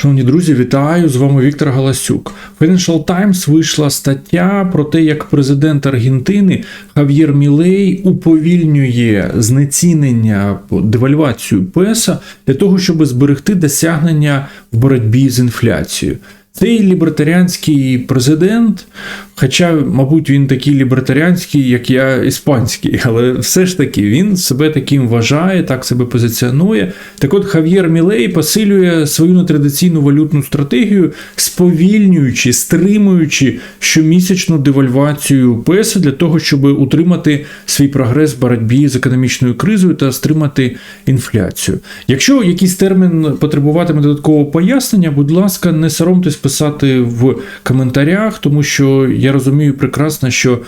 Шановні друзі, вітаю! З вами Віктор Галасюк. Financial Times вийшла стаття про те, як президент Аргентини Хав'єр Мілей уповільнює знецінення девальвацію песа для того, щоб зберегти досягнення в боротьбі з інфляцією. Цей лібертаріанський президент, хоча, мабуть, він такий лібертаріанський, як я іспанський, але все ж таки він себе таким вважає, так себе позиціонує. Так от Хав'єр Мілей посилює свою нетрадиційну валютну стратегію, сповільнюючи, стримуючи щомісячну девальвацію песа для того, щоб утримати свій прогрес в боротьбі з економічною кризою та стримати інфляцію. Якщо якийсь термін потребуватиме додаткового пояснення, будь ласка, не соромтесь писати в коментарях, тому що я розумію прекрасно, що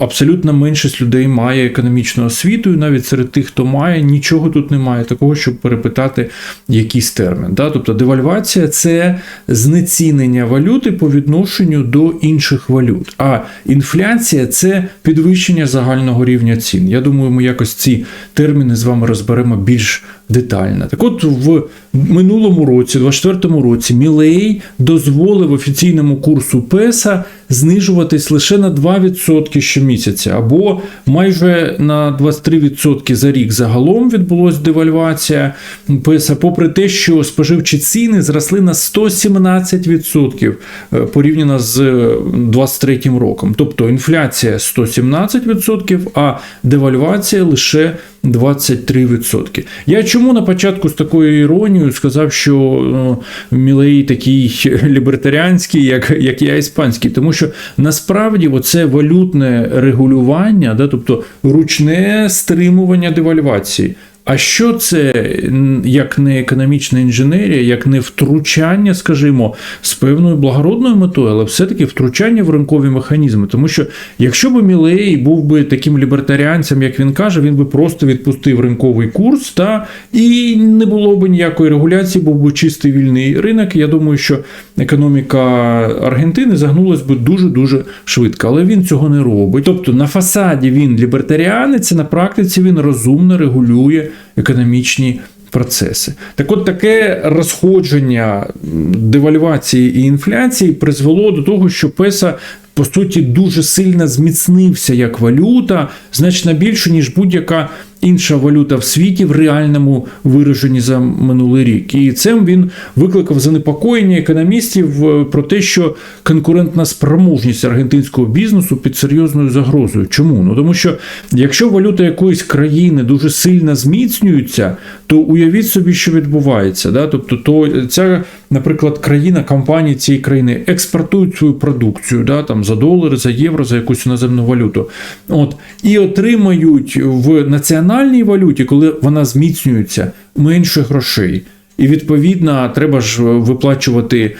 абсолютна меншість людей має економічну освіту, і навіть серед тих, хто має, нічого тут немає такого, щоб перепитати якийсь термін. Да? Тобто девальвація це знецінення валюти по відношенню до інших валют. А інфляція це підвищення загального рівня цін. Я думаю, ми якось ці терміни з вами розберемо більш детально. Так от в минулому році, 24-му році, Мілей дозволив офіційному курсу песа знижуватись лише на 2% щомісяця, або майже на 23% за рік загалом відбулася девальвація песа, попри те, що споживчі ціни зросли на 117% е, порівняно з 23 роком. Тобто інфляція 117%, а девальвація лише 23%. Я чому на початку з такою іронією сказав, що ну, Мілей такий лібертаріанський, як як я іспанський, тому що насправді оце валютне регулювання, да, тобто ручне стримування девальвації. А що це як не економічна інженерія, як не втручання, скажімо, з певною благородною метою, але все-таки втручання в ринкові механізми. Тому що якщо б Мілей був би таким лібертаріанцем, як він каже, він би просто відпустив ринковий курс, та і не було б ніякої регуляції, був би чистий вільний ринок. Я думаю, що економіка Аргентини загнулась би дуже дуже швидко, але він цього не робить. Тобто на фасаді він лібертаріанець, а на практиці він розумно регулює економічні процеси. Так от таке розходження девальвації і інфляції призвело до того, що песа. По суті, дуже сильно зміцнився як валюта, значно більше, ніж будь-яка інша валюта в світі в реальному вираженні за минулий рік. І цим він викликав занепокоєння економістів е, про те, що конкурентна спроможність аргентинського бізнесу під серйозною загрозою. Чому? Ну тому що якщо валюта якоїсь країни дуже сильно зміцнюється, то уявіть собі, що відбувається. Да? Тобто, то ця, наприклад, країна, компанії цієї країни експортують свою продукцію да? там, за долари, за євро, за якусь іноземну валюту. От, І отримають в національній валюті, коли вона зміцнюється, менше грошей. І відповідно треба ж виплачувати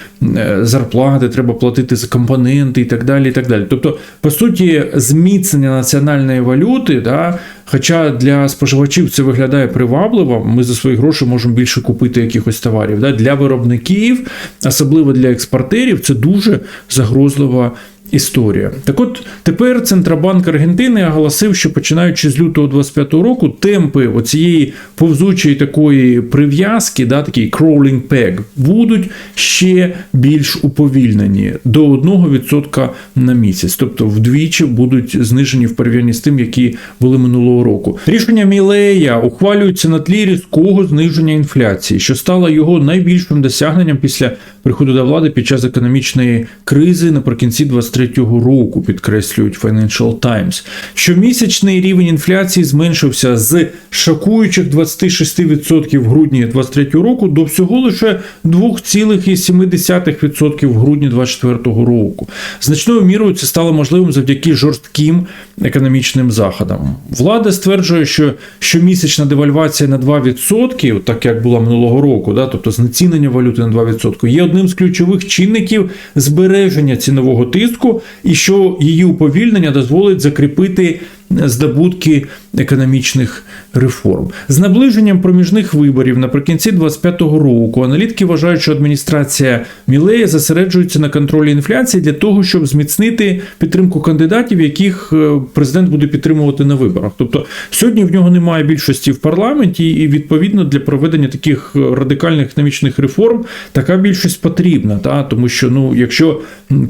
зарплати, треба платити за компоненти і так далі. і так далі. Тобто, по суті, зміцнення національної валюти, да, хоча для споживачів це виглядає привабливо, ми за свої гроші можемо більше купити якихось товарів. Да. Для виробників, особливо для експортерів, це дуже загрозлива. Історія. Так от тепер Центробанк Аргентини оголосив, що починаючи з лютого 25-го року, темпи оцієї повзучої такої прив'язки, да, такий crawling peg, будуть ще більш уповільнені до 1% на місяць, тобто вдвічі будуть знижені в порівнянні з тим, які були минулого року. Рішення Мілея ухвалюється на тлі різкого зниження інфляції, що стало його найбільшим досягненням після приходу до влади під час економічної кризи наприкінці 23-го року, підкреслюють Financial Times. Щомісячний рівень інфляції зменшився з шокуючих 26% в грудні 23-го року до всього лише 2,7% в грудні 24-го року. Значною мірою це стало можливим завдяки жорстким економічним заходам. Влада стверджує, що щомісячна девальвація на 2%, так як була минулого року, да, тобто знецінення валюти на 2%, є одним з ключових чинників збереження цінового тиску, і що її уповільнення дозволить закріпити здобутки економічних реформ. З наближенням проміжних виборів наприкінці 2025 року аналітики вважають, що адміністрація Мілея зосереджується на контролі інфляції для того, щоб зміцнити підтримку кандидатів, яких е, президент буде підтримувати на виборах. Тобто сьогодні в нього немає більшості в парламенті, і відповідно для проведення таких е, радикальних економічних реформ така більшість потрібна. Та? Тому що ну, якщо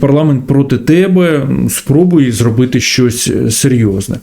парламент проти тебе, спробуй зробити щось е, серйозне.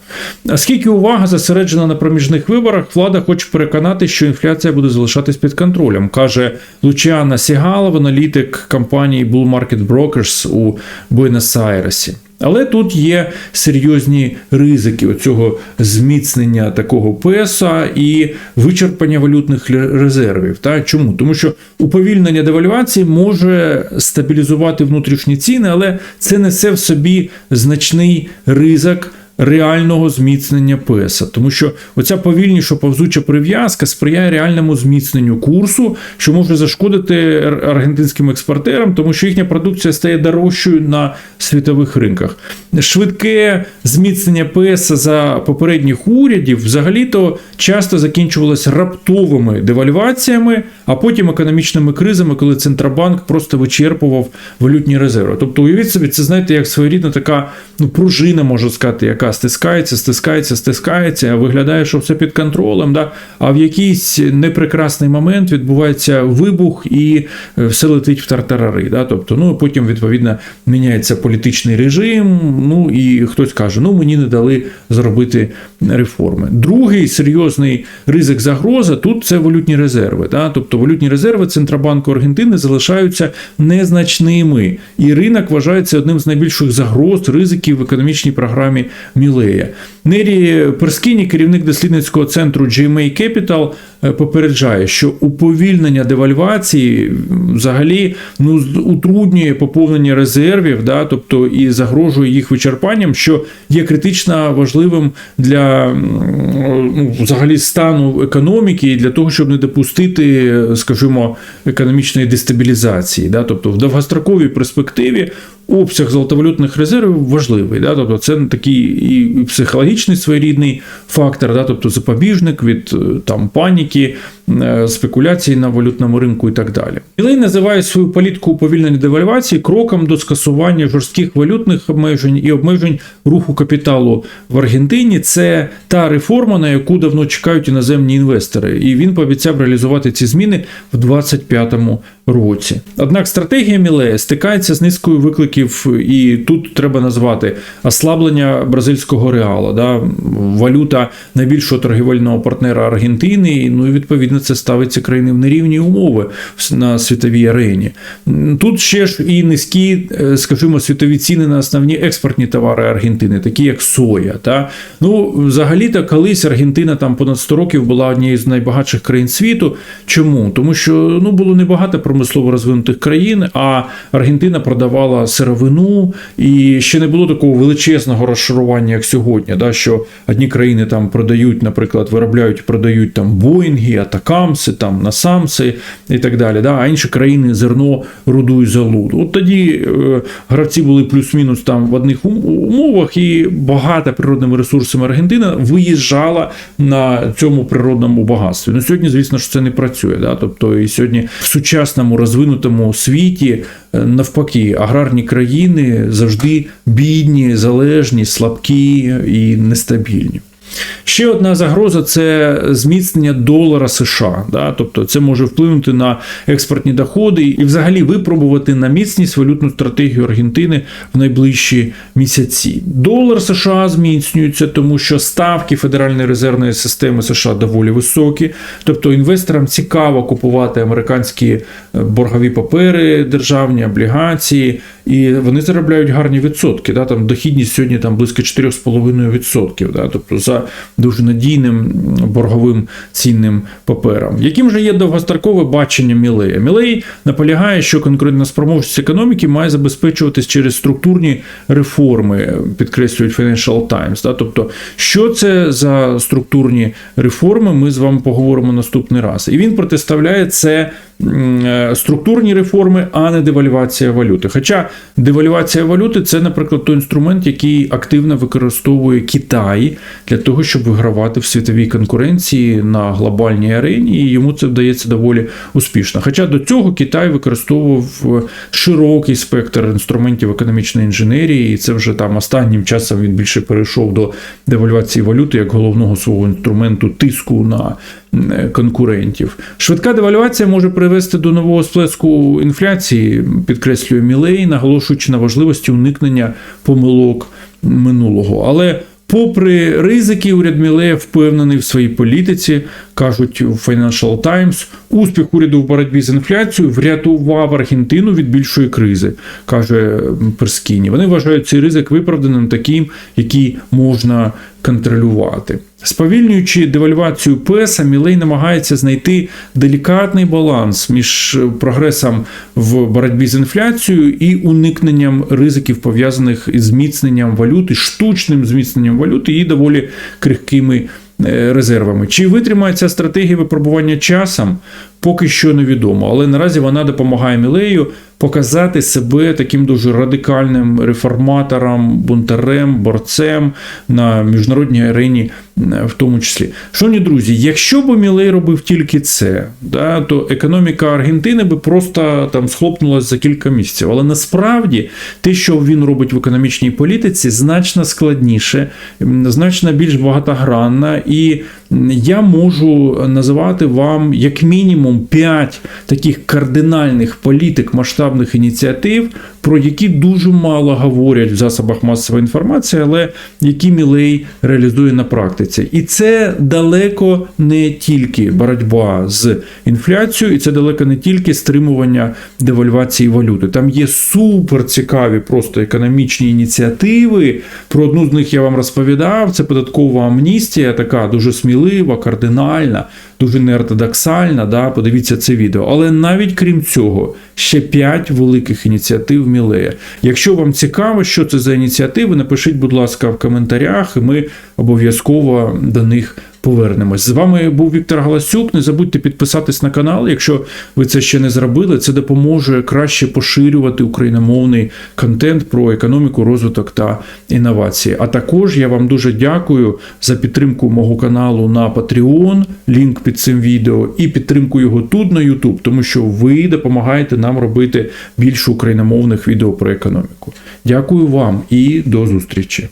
Оскільки увага зосереджена на проміжних виборах, влада хоче переконати, що інфляція буде залишатись під контролем, каже Лучіана Сігалов, аналітик компанії Bull Market Brokers у Буенос-Айресі. Але тут є серйозні ризики цього зміцнення такого песа і вичерпання валютних резервів. Та чому? Тому що уповільнення девальвації може стабілізувати внутрішні ціни, але це несе в собі значний ризик. Реального зміцнення песа, тому що оця повільніша повзуча прив'язка сприяє реальному зміцненню курсу, що може зашкодити аргентинським експортерам, тому що їхня продукція стає дорожчою на світових ринках. Швидке зміцнення песа за попередніх урядів взагалі-то часто закінчувалося раптовими девальваціями, а потім економічними кризами, коли центробанк просто вичерпував валютні резерви. Тобто, уявіть собі, це знаєте, як своєрідна така ну, пружина, можна сказати, яка стискається, стискається, стискається, виглядає, що все під контролем. Да? А в якийсь непрекрасний момент відбувається вибух і е, все летить в тартарари. Да? Тобто, ну, потім, відповідно, міняється політичний режим, ну і хтось каже, ну мені не дали зробити реформи. Другий серйозний ризик загроза тут це валютні резерви. Да? Тобто валютні резерви Центробанку Аргентини залишаються незначними, і ринок вважається одним з найбільших загроз ризиків в економічній програмі Мілея. Нері Перскіні, керівник дослідницького центру GMA Capital, попереджає, що уповільнення девальвації взагалі ну, утруднює поповнення резервів, да, тобто і загрожує їх вичерпанням, що є критично важливим для ну, взагалі стану економіки і для того, щоб не допустити, скажімо, економічної дестабілізації. Да, тобто в довгостроковій перспективі. Обсяг золотовалютних резервів важливий, да? тобто це такий і психологічний своєрідний фактор, да? тобто запобіжник від е, там паніки, е, спекуляцій на валютному ринку і так далі. Мілей називає свою політику уповільнення девальвації кроком до скасування жорстких валютних обмежень і обмежень руху капіталу в Аргентині. Це та реформа, на яку давно чекають іноземні інвестори, і він пообіцяв реалізувати ці зміни в 2025 році. Однак стратегія Мілея стикається з низкою викликів, і тут треба назвати ослаблення бразильського реала, да, валюта найбільшого торгівельного партнера Аргентини. Ну і відповідно це ставить ці країни в нерівні умови на світовій арені. Тут ще ж і низькі, е, скажімо, світові ціни на основні експортні товари Аргентини, такі як соя. Та? Ну, взагалі-то колись Аргентина там понад 100 років була однією з найбагатших країн світу. Чому? Тому що ну, було небагато промислово розвинутих країн, а Аргентина продавала сировину, і ще не було такого величезного розшарування, як сьогодні. Да? Що одні країни там продають, наприклад, виробляють, і продають там Боїнги, Атакамси, там Насамси і так далі. Да? А інші країни зерно, руду і залуду. От тоді е, гравці були плюс-мінус там в одних умовах, і багата природними ресурсами Аргентина виїжджала на цьому природному багатстві. Ну сьогодні, звісно ж, це не працює. Да? Тобто, і сьогодні в сучасному розвинутому світі е, навпаки аграрні країни завжди бідні, залежні, слабкі і нестабільні. Ще одна загроза це зміцнення долара США. Да? Тобто це може вплинути на експортні доходи і взагалі випробувати на міцність валютну стратегію Аргентини в найближчі місяці. Долар США зміцнюється, тому що ставки Федеральної резервної системи США доволі високі. Тобто інвесторам цікаво купувати американські е, боргові папери, державні облігації, і вони заробляють гарні відсотки. Да? Там дохідність сьогодні там близько 4,5%. Да? Тобто за дуже надійним борговим цінним паперам. Яким же є довгострокове бачення Мілея? Мілей наполягає, що конкурентоспроможність економіки має забезпечуватись через структурні реформи, підкреслюють Financial Times. Да? Тобто, що це за структурні реформи, ми з вами поговоримо наступний раз. І він протиставляє це структурні реформи, а не девальвація валюти. Хоча девальвація валюти це, наприклад, той інструмент, який активно використовує Китай для того, щоб вигравати в світовій конкуренції на глобальній арені, і йому це вдається доволі успішно. Хоча до цього Китай використовував широкий спектр інструментів економічної інженерії, і це вже там останнім часом він більше перейшов до девальвації валюти як головного свого інструменту тиску на конкурентів. Швидка девальвація може привести до нового сплеску інфляції, підкреслює Мілей, наголошуючи на важливості уникнення помилок минулого. Але Попри ризики, уряд Мілея впевнений в своїй політиці, кажуть у Financial Times, успіх уряду в боротьбі з інфляцією врятував Аргентину від більшої кризи, каже Перскіні. Вони вважають цей ризик виправданим таким, який можна контролювати. Сповільнюючи девальвацію песа, Мілей намагається знайти делікатний баланс між прогресом в боротьбі з інфляцією і уникненням ризиків, пов'язаних із зміцненням валюти, штучним зміцненням валюти і доволі крихкими е, резервами. Чи витримає ця стратегія випробування часом? Поки що невідомо, але наразі вона допомагає Мілею показати себе таким дуже радикальним реформатором, бунтарем, борцем на міжнародній арені, в тому числі. Шановні друзі, якщо б Мілей робив тільки це, да, то економіка Аргентини би просто там схлопнулася за кілька місяців. Але насправді те, що він робить в економічній політиці, значно складніше, значно більш багатогранна, і я можу називати вам як мінімум 5 таких кардинальних політик масштабних ініціатив, про які дуже мало говорять в засобах масової інформації, але які Мілей реалізує на практиці. І це далеко не тільки боротьба з інфляцією, і це далеко не тільки стримування девальвації валюти. Там є супер цікаві просто економічні ініціативи. Про одну з них я вам розповідав. Це податкова амністія, така дуже смілива, кардинальна, дуже неортодоксальна. Да? Подивіться це відео. Але навіть крім цього, ще 5 великих ініціатив Мілея. Якщо вам цікаво, що це за ініціативи, напишіть, будь ласка, в коментарях, і ми обов'язково до них повернемось. З вами був Віктор Галасюк. Не забудьте підписатись на канал, якщо ви це ще не зробили. Це допоможе краще поширювати україномовний контент про економіку, розвиток та інновації. А також я вам дуже дякую за підтримку мого каналу на Patreon, лінк під цим відео, і підтримку його тут на YouTube, тому що ви допомагаєте нам робити більше україномовних відео про економіку. Дякую вам і до зустрічі.